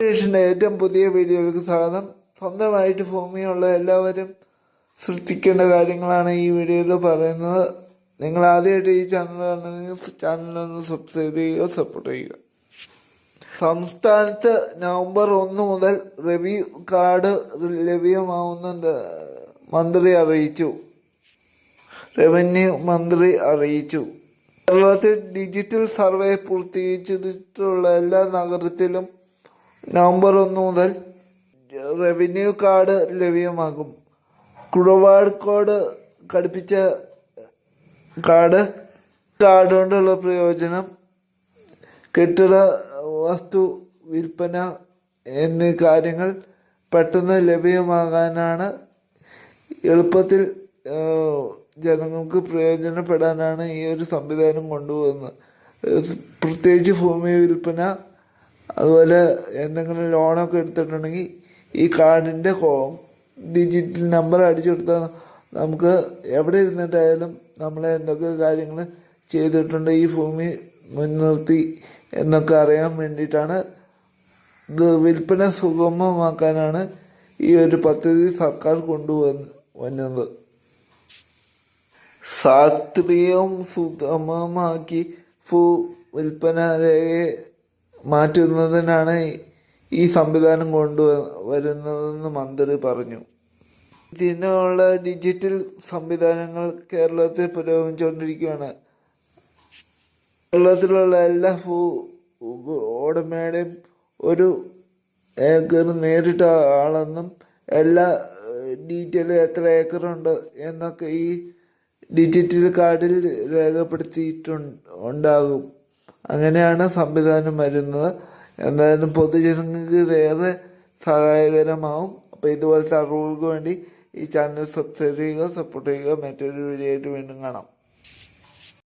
സ്റ്റേഷന്റെ ഏറ്റവും പുതിയ വീഡിയോയിലേക്ക് സ്വാഗതം. സ്വന്തമായിട്ട് ഭൂമിയുള്ള എല്ലാവരും ശ്രദ്ധിക്കേണ്ട കാര്യങ്ങളാണ് ഈ വീഡിയോയിൽ പറയുന്നത്. നിങ്ങൾ ആദ്യമായിട്ട് ഈ ചാനൽ കാണുന്നെങ്കിൽ ചാനലൊന്ന് സബ്സ്ക്രൈബ് ചെയ്യുക സപ്പോർട്ട് ചെയ്യുക. സംസ്ഥാനത്ത് നവംബർ ഒന്ന് മുതൽ റിവ്യൂ കാർഡ് ലഭ്യമാവുന്ന മന്ത്രി അറിയിച്ചു. റവന്യൂ മന്ത്രി അറിയിച്ചു. കേരളത്തിൽ ഡിജിറ്റൽ സർവേ പൂർത്തീകരിച്ചിട്ടുള്ള എല്ലാ നഗരത്തിലും നവംബർ ഒന്ന് മുതൽ റവന്യൂ കാർഡ് ലഭ്യമാകും കുടവാട് കോഡ് ഘടിപ്പിച്ച കാർഡ് കാർഡ് കൊണ്ടുള്ള പ്രയോജനം കെട്ടിട വസ്തു വിൽപ്പന എന്നീ കാര്യങ്ങൾ പെട്ടെന്ന് ലഭ്യമാകാനാണ് എളുപ്പത്തിൽ ജനങ്ങൾക്ക് പ്രയോജനപ്പെടാനാണ് ഈ ഒരു സംവിധാനം കൊണ്ടുപോകുന്നത് പ്രത്യേകിച്ച് ഭൂമി വിൽപ്പന അതുപോലെ എന്തെങ്കിലും ലോണൊക്കെ എടുത്തിട്ടുണ്ടെങ്കിൽ ഈ കാർഡിന്റെ ഡിജിറ്റൽ നമ്പർ അടിച്ചു കൊടുത്താൽ നമുക്ക് എവിടെ ഇരുന്നിട്ടായാലും നമ്മൾ എന്തൊക്കെ കാര്യങ്ങൾ ചെയ്തിട്ടുണ്ട് ഈ ഭൂമി മുൻനിർത്തി എന്നൊക്കെ അറിയാൻ വേണ്ടിയിട്ടാണ് ഇത് വിൽപ്പന സുഗമമാക്കാനാണ് ഈ ഒരു പദ്ധതി സർക്കാർ കൊണ്ടുവന്ന് വന്നത്. ശാസ്ത്രീയവും സുഗമമാക്കി ഭൂ വിൽപ്പന രേഖയെ മാറ്റുന്നതിനാണ് ഈ സംവിധാനം കൊണ്ടുവരുന്നതെന്ന് മന്ത്രി പറഞ്ഞു. ഇതിനുള്ള ഡിജിറ്റൽ സംവിധാനങ്ങൾ കേരളത്തിൽ പുരോഗമിച്ചുകൊണ്ടിരിക്കുകയാണ്. കേരളത്തിലുള്ള എല്ലാ ഭൂ ഉടമയുടെയും ഒരു ഏക്കർ നേരിട്ട ആളെന്നും എല്ലാ ഡീറ്റെയിൽ എത്ര ഏക്കറുണ്ട് എന്നൊക്കെ ഈ ഡിജിറ്റൽ കാർഡിൽ രേഖപ്പെടുത്തിയിട്ടുണ്ട് ഉണ്ടാകും. അങ്ങനെയാണ് സംവിധാനം വരുന്നത്. എന്തായാലും പൊതുജനങ്ങൾക്ക് വേറെ സഹായകരമാവും. അപ്പോൾ ഇതുപോലത്തെ അറിവുകൾക്ക് വേണ്ടി ഈ ചാനൽ സബ്സ്ക്രൈബ് ചെയ്യുക സപ്പോർട്ട് ചെയ്യുക. മറ്റൊരു വീഡിയോ ആയിട്ട് വീണ്ടും കാണാം.